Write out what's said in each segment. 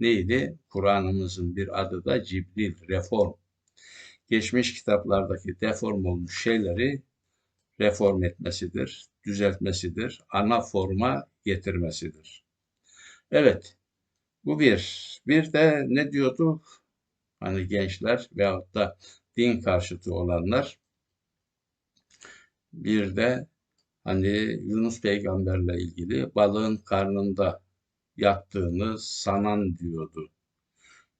neydi? Kur'an'ımızın bir adı da Cibril, reform. Geçmiş kitaplardaki deform olmuş şeyleri reform etmesidir, düzeltmesidir, ana forma getirmesidir. Evet, bu bir. Bir de ne diyorduk? Hani gençler veyahut da din karşıtı olanlar bir de hani Yunus peygamberle ilgili balığın karnında yattığını sanan diyordu.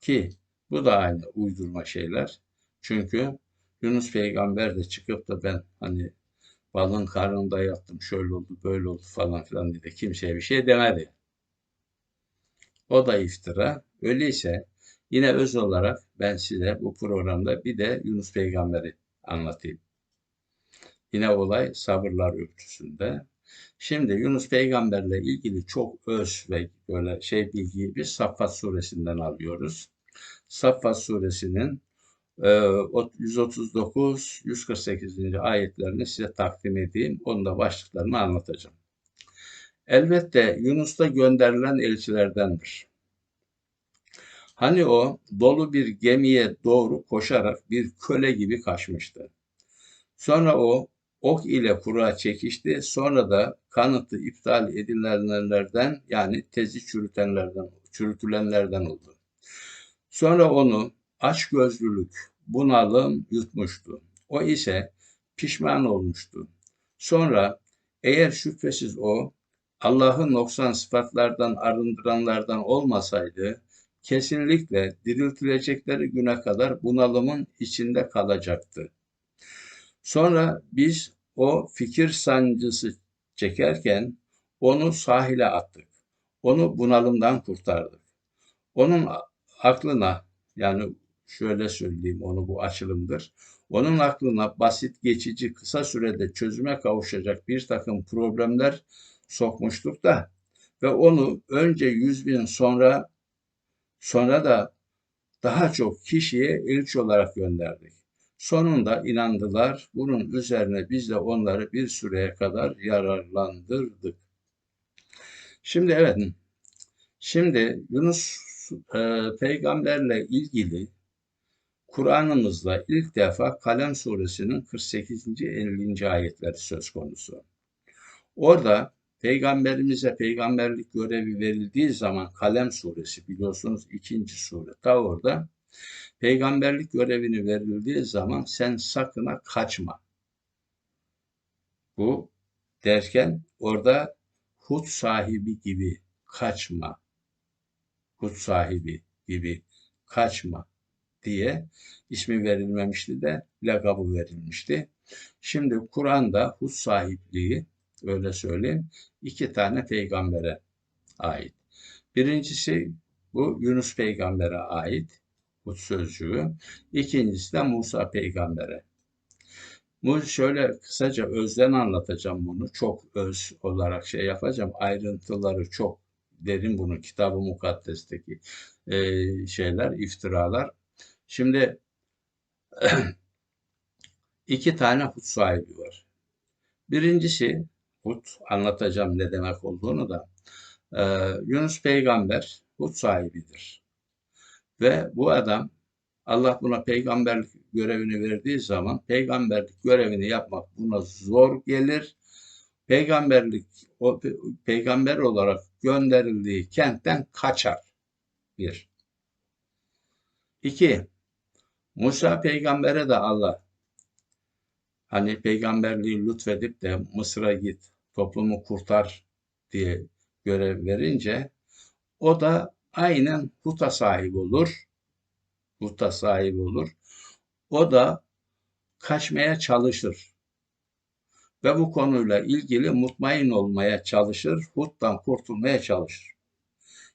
Ki bu da aynı uydurma şeyler. Çünkü Yunus peygamber de çıkıp da ben hani balığın karnında yattım şöyle oldu böyle oldu falan filan dedi. Kimseye bir şey demedi. O da iftira. Öyleyse yine öz olarak ben size bu programda bir de Yunus peygamberi anlatayım. Yine olay sabırlar ölçüsünde. Şimdi Yunus peygamberle ilgili çok öz ve böyle şey bilgiyi biz Saffat suresinden alıyoruz. Saffat suresinin 139 148. ayetlerini size takdim edeyim. Onun da başlıklarını anlatacağım. Elbette Yunus da gönderilen elçilerdendir. Hani o dolu bir gemiye doğru koşarak bir köle gibi kaçmıştı. Sonra o ok ile kura çekişti. Sonra da kanıtı iptal edilenlerden yani tezi çürütenlerden, çürütülenlerden oldu. Sonra onu açgözlülük, bunalım yutmuştu. O ise pişman olmuştu. Sonra eğer şüphesiz o Allah'ın noksan sıfatlardan arındıranlardan olmasaydı kesinlikle diriltilecekleri güne kadar bunalımın içinde kalacaktı. Sonra biz o fikir sancısı çekerken onu sahile attık. Onu bunalımdan kurtardık. Onun aklına yani şöyle söyleyeyim onu bu açılımdır. Onun aklına basit, geçici, kısa sürede çözüme kavuşacak bir takım problemler sokmuştuk da ve onu önce yüz bin sonra sonra da daha çok kişiye elçi olarak gönderdik. Sonunda inandılar. Bunun üzerine biz de onları bir süreye kadar yararlandırdık. Şimdi evet, şimdi Yunus e, peygamberle ilgili Kur'an'ımızda ilk defa Kalem suresinin 48. 50. ayetleri söz konusu. Orada peygamberimize peygamberlik görevi verildiği zaman Kalem suresi biliyorsunuz ikinci sure. Ta orada peygamberlik görevini verildiği zaman sen sakına kaçma. Bu derken orada hut sahibi gibi kaçma. Hut sahibi gibi kaçma diye ismi verilmemişti de lakabı verilmişti. Şimdi Kur'an'da hut sahipliği öyle söyleyeyim iki tane peygambere ait. Birincisi bu Yunus peygambere ait bu sözcüğü. İkincisi de Musa peygambere. Bu şöyle kısaca özden anlatacağım bunu. Çok öz olarak şey yapacağım. Ayrıntıları çok derin bunun kitabı mukaddesteki e, şeyler, iftiralar. Şimdi iki tane hut sahibi var. Birincisi hut anlatacağım ne demek olduğunu da. E, Yunus peygamber hut sahibidir. Ve bu adam Allah buna peygamberlik görevini verdiği zaman peygamberlik görevini yapmak buna zor gelir. Peygamberlik o peygamber olarak gönderildiği kentten kaçar. Bir. İki. Musa peygambere de Allah hani peygamberliği lütfedip de Mısır'a git, toplumu kurtar diye görev verince o da aynen huta sahip olur. Huta sahip olur. O da kaçmaya çalışır. Ve bu konuyla ilgili mutmain olmaya çalışır. Huttan kurtulmaya çalışır.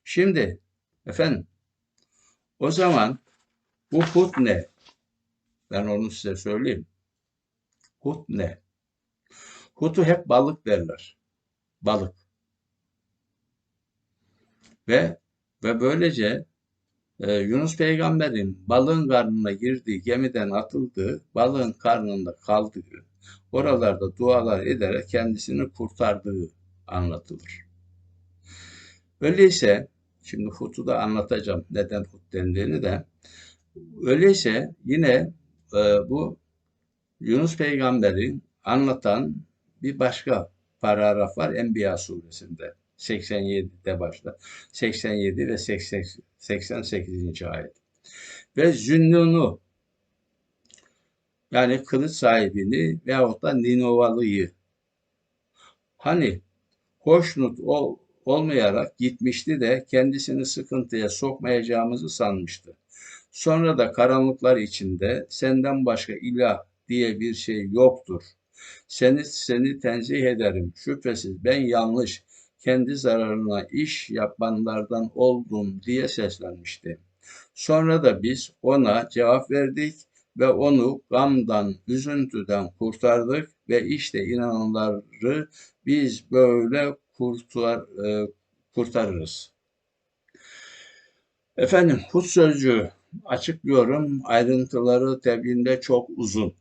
Şimdi efendim o zaman bu hut ne? Ben onu size söyleyeyim. Hut ne? Hutu hep balık derler. Balık. Ve ve böylece e, Yunus peygamberin balığın karnına girdiği, gemiden atıldığı, balığın karnında kaldığı, oralarda dualar ederek kendisini kurtardığı anlatılır. Öyleyse Şimdi Hud'u da anlatacağım neden Hud dendiğini de. Öyleyse yine e, bu Yunus Peygamber'in anlatan bir başka paragraf var Enbiya suresinde. 87'de başlar. 87 ve 88. ayet. Ve Zünnun'u yani kılıç sahibini veyahut da Ninovalı'yı hani hoşnut ol, olmayarak gitmişti de kendisini sıkıntıya sokmayacağımızı sanmıştı. Sonra da karanlıklar içinde senden başka ilah diye bir şey yoktur. Seni seni tenzih ederim. Şüphesiz ben yanlış, kendi zararına iş yapanlardan oldum diye seslenmişti. Sonra da biz ona cevap verdik ve onu gamdan, üzüntüden kurtardık ve işte inananları biz böyle kurtar, e, kurtarırız. Efendim Hud sözcüğü açıklıyorum. Ayrıntıları tebinde çok uzun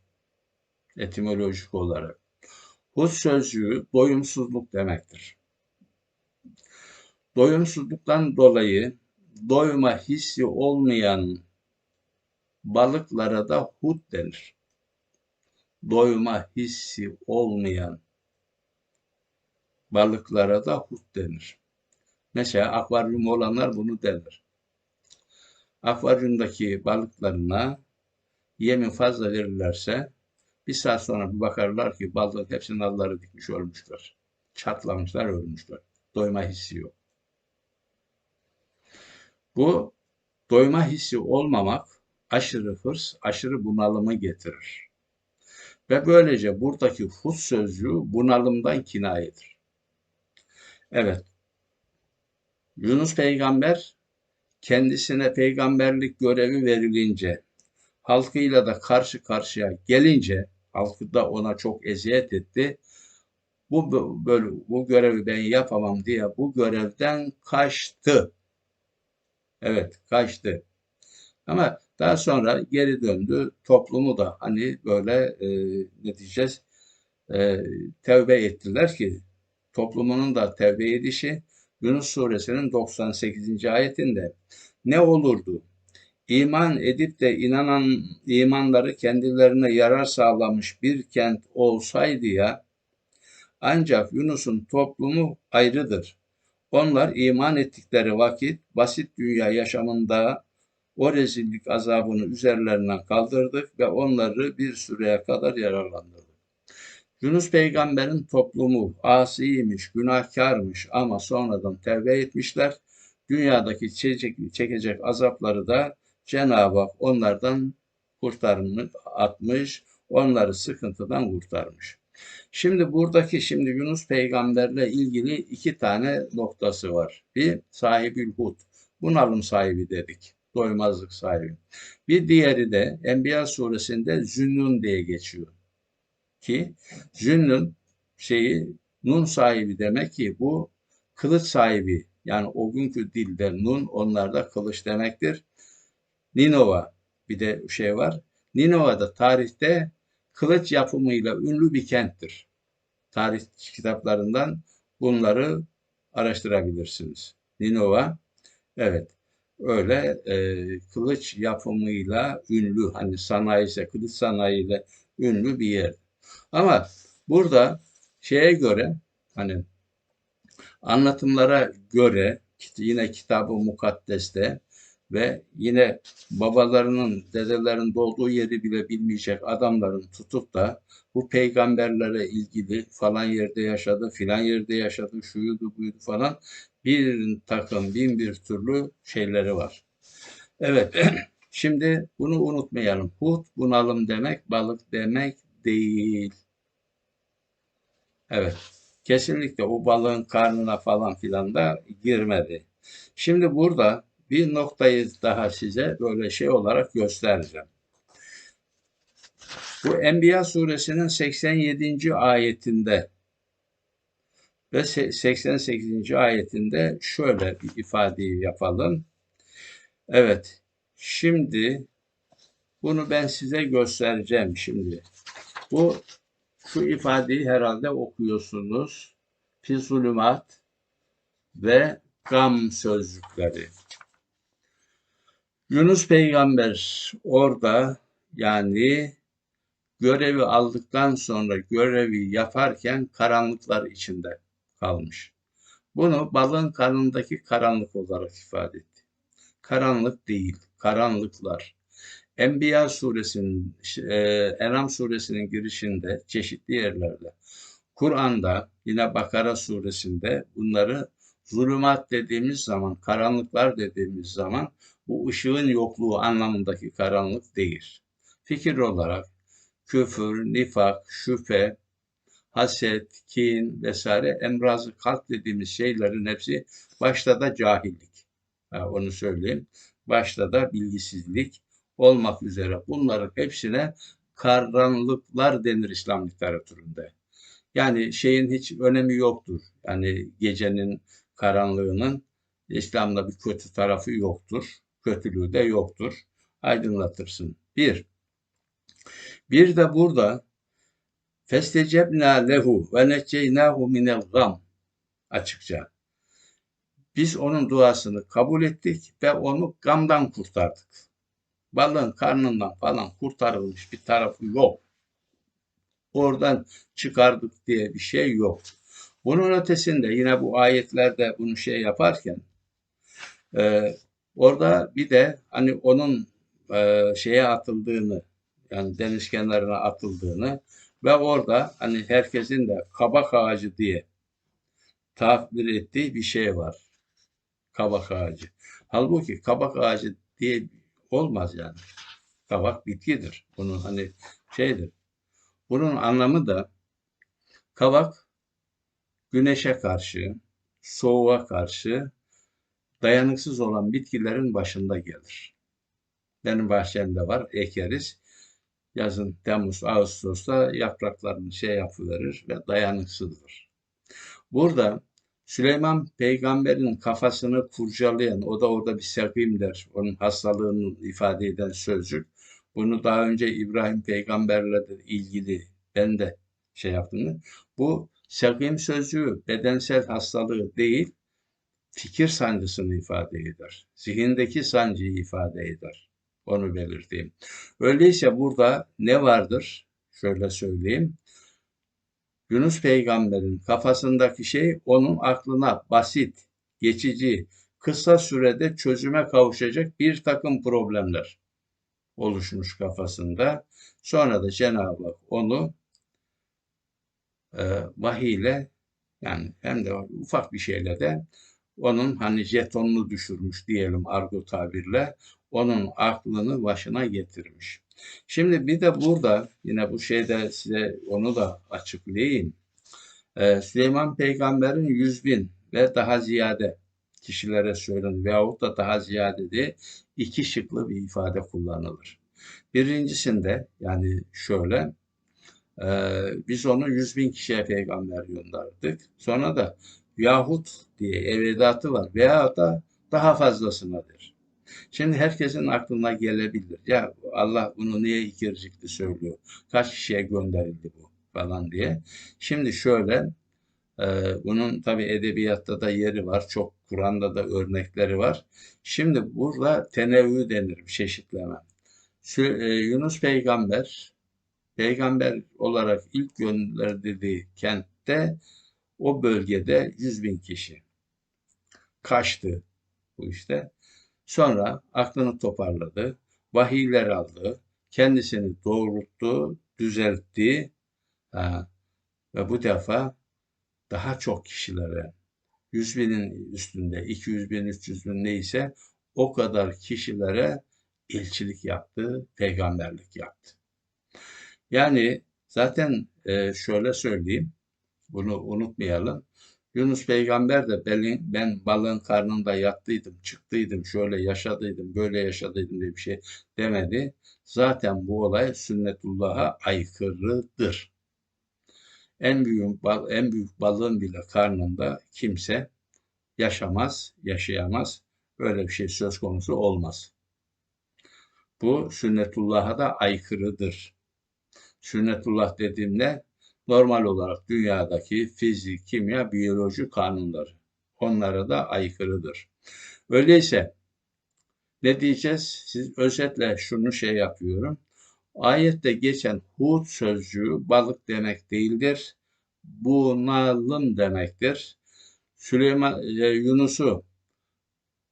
etimolojik olarak. Hud sözcüğü doyumsuzluk demektir. Doyumsuzluktan dolayı doyma hissi olmayan balıklara da hud denir. Doyma hissi olmayan balıklara da hud denir. Mesela akvaryum olanlar bunu denir. Akvaryumdaki balıklarına yemin fazla verirlerse bir saat sonra bir bakarlar ki balık hepsinin alları dikmiş ölmüşler. Çatlamışlar ölmüşler. Doyma hissi yok. Bu doyma hissi olmamak aşırı hırs, aşırı bunalımı getirir. Ve böylece buradaki hus sözcüğü bunalımdan kinayedir. Evet, Yunus peygamber kendisine peygamberlik görevi verilince, halkıyla da karşı karşıya gelince, halkı da ona çok eziyet etti. Bu, böyle, bu görevi ben yapamam diye bu görevden kaçtı. Evet, kaçtı. Ama daha sonra geri döndü. Toplumu da hani böyle e, ne diyeceğiz e, tevbe ettiler ki toplumunun da tevbe edişi Yunus suresinin 98. ayetinde ne olurdu? İman edip de inanan imanları kendilerine yarar sağlamış bir kent olsaydı ya ancak Yunus'un toplumu ayrıdır. Onlar iman ettikleri vakit basit dünya yaşamında o rezillik azabını üzerlerinden kaldırdık ve onları bir süreye kadar yararlandırdık. Yunus peygamberin toplumu asiymiş, günahkarmış ama sonradan tevbe etmişler. Dünyadaki çekecek, çekecek azapları da Cenab-ı Hak onlardan kurtarmış, atmış, onları sıkıntıdan kurtarmış. Şimdi buradaki şimdi Yunus peygamberle ilgili iki tane noktası var. Bir sahibi hud, bunalım sahibi dedik doymazlık sahibi. Bir diğeri de Enbiya suresinde Zünnun diye geçiyor. Ki Zünnun şeyi Nun sahibi demek ki bu kılıç sahibi yani o günkü dilde Nun onlarda kılıç demektir. Ninova bir de şey var. Ninova'da tarihte kılıç yapımıyla ünlü bir kenttir. Tarih kitaplarından bunları araştırabilirsiniz. Ninova evet öyle e, kılıç yapımıyla ünlü hani sanayi ise kılıç sanayiyle ünlü bir yer. Ama burada şeye göre hani anlatımlara göre yine kitabı mukaddeste ve yine babalarının, dedelerin doğduğu yeri bile bilmeyecek adamların tutup da bu peygamberlere ilgili falan yerde yaşadı, filan yerde yaşadı, şuydu buydu falan bir takım bin bir türlü şeyleri var. Evet, şimdi bunu unutmayalım. Hut bunalım demek, balık demek değil. Evet, kesinlikle o balığın karnına falan filan da girmedi. Şimdi burada bir noktayı daha size böyle şey olarak göstereceğim. Bu Enbiya suresinin 87. ayetinde ve 88. ayetinde şöyle bir ifadeyi yapalım. Evet, şimdi bunu ben size göstereceğim şimdi. Bu şu ifadeyi herhalde okuyorsunuz. Fizulumat ve gam sözcükleri. Yunus peygamber orada yani görevi aldıktan sonra görevi yaparken karanlıklar içinde kalmış. Bunu balığın karnındaki karanlık olarak ifade etti. Karanlık değil, karanlıklar. Enbiya suresinin, e, Enam suresinin girişinde çeşitli yerlerde, Kur'an'da yine Bakara suresinde bunları zulümat dediğimiz zaman, karanlıklar dediğimiz zaman bu ışığın yokluğu anlamındaki karanlık değil. Fikir olarak küfür, nifak, şüphe, haset, kin vesaire emrazı kalp dediğimiz şeylerin hepsi başta da cahillik. Ha, onu söyleyeyim. Başta da bilgisizlik olmak üzere bunların hepsine karanlıklar denir İslam literatüründe. Yani şeyin hiç önemi yoktur. Yani gecenin karanlığının İslam'da bir kötü tarafı yoktur. Kötülüğü de yoktur. Aydınlatırsın. Bir. Bir de burada Festecebna lehu ve necceynahu minel gam açıkça. Biz onun duasını kabul ettik ve onu gamdan kurtardık. Balığın karnından falan kurtarılmış bir tarafı yok. Oradan çıkardık diye bir şey yok. Bunun ötesinde yine bu ayetlerde bunu şey yaparken e, orada bir de hani onun e, şeye atıldığını yani deniz kenarına atıldığını ve orada hani herkesin de kabak ağacı diye tabir ettiği bir şey var. Kabak ağacı. Halbuki kabak ağacı diye olmaz yani. Kabak bitkidir. Bunun hani şeydir. Bunun anlamı da kabak güneşe karşı, soğuğa karşı dayanıksız olan bitkilerin başında gelir. Benim bahçemde var, ekeriz yazın Temmuz, Ağustos'ta yapraklarını şey yapıverir ve dayanıksızdır. Burada Süleyman peygamberin kafasını kurcalayan, o da orada bir sekim der, onun hastalığını ifade eden sözcük. Bunu daha önce İbrahim peygamberle de ilgili ben de şey yaptım. Bu sekim sözcüğü bedensel hastalığı değil, fikir sancısını ifade eder. Zihindeki sancıyı ifade eder. Onu belirteyim. Öyleyse burada ne vardır? Şöyle söyleyeyim. Yunus peygamberin kafasındaki şey onun aklına basit, geçici, kısa sürede çözüme kavuşacak bir takım problemler oluşmuş kafasında. Sonra da Cenab-ı Hak onu e, vahiy ile yani hem de ufak bir şeyle de onun hani jetonunu düşürmüş diyelim argo tabirle onun aklını başına getirmiş. Şimdi bir de burada yine bu şeyde size onu da açıklayayım. Ee, Süleyman peygamberin yüz bin ve daha ziyade kişilere söylenir veyahut da daha ziyade diye iki şıklı bir ifade kullanılır. Birincisinde yani şöyle e, biz onu yüz bin kişiye peygamber gönderdik. Sonra da yahut diye evedatı var veya da daha fazlasınadır. Şimdi herkesin aklına gelebilir. Ya Allah bunu niye ikircikli söylüyor? Kaç kişiye gönderildi bu falan diye. Şimdi şöyle e, bunun tabi edebiyatta da yeri var. Çok Kur'an'da da örnekleri var. Şimdi burada tenevvü denir çeşitleme. Şu, e, Yunus peygamber peygamber olarak ilk gönderildiği kentte o bölgede 100 bin kişi kaçtı bu işte. Sonra aklını toparladı, vahiyler aldı, kendisini doğrulttu, düzeltti ha, ve bu defa daha çok kişilere 100 binin üstünde 200 bin 300 bin neyse o kadar kişilere elçilik yaptı, peygamberlik yaptı. Yani zaten e, şöyle söyleyeyim, bunu unutmayalım. Yunus peygamber de ben, ben balığın karnında yattıydım, çıktıydım, şöyle yaşadıydım, böyle yaşadıydım diye bir şey demedi. Zaten bu olay sünnetullah'a aykırıdır. En büyük, en büyük balığın bile karnında kimse yaşamaz, yaşayamaz. Böyle bir şey söz konusu olmaz. Bu sünnetullah'a da aykırıdır. Sünnetullah dediğimde normal olarak dünyadaki fizik, kimya, biyoloji kanunları onlara da aykırıdır. Öyleyse ne diyeceğiz? Siz özetle şunu şey yapıyorum. Ayette geçen Hud sözcüğü balık demek değildir. Bunalım demektir. Süleyman e, Yunus'u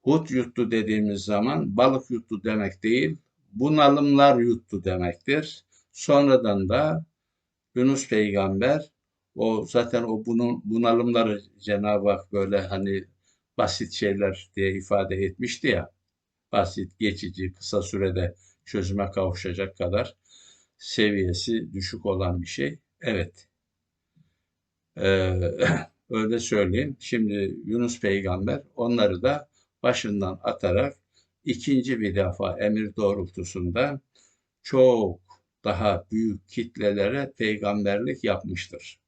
Hud yuttu dediğimiz zaman balık yuttu demek değil, bunalımlar yuttu demektir. Sonradan da Yunus peygamber o zaten o bunun bunalımları Cenab-ı Hak böyle hani basit şeyler diye ifade etmişti ya. Basit, geçici, kısa sürede çözüme kavuşacak kadar seviyesi düşük olan bir şey. Evet. Ee, öyle söyleyeyim. Şimdi Yunus peygamber onları da başından atarak ikinci bir defa emir doğrultusunda çok daha büyük kitlelere peygamberlik yapmıştır.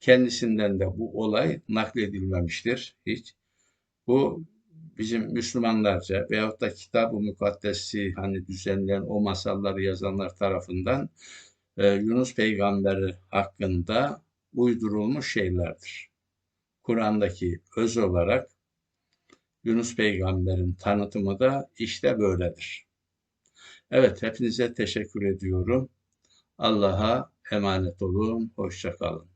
Kendisinden de bu olay nakledilmemiştir hiç. Bu bizim Müslümanlarca veyahut da kitab-ı mukaddesi hani düzenleyen o masalları yazanlar tarafından e, Yunus peygamberi hakkında uydurulmuş şeylerdir. Kur'an'daki öz olarak Yunus peygamberin tanıtımı da işte böyledir. Evet hepinize teşekkür ediyorum. Allah'a emanet olun. Hoşçakalın.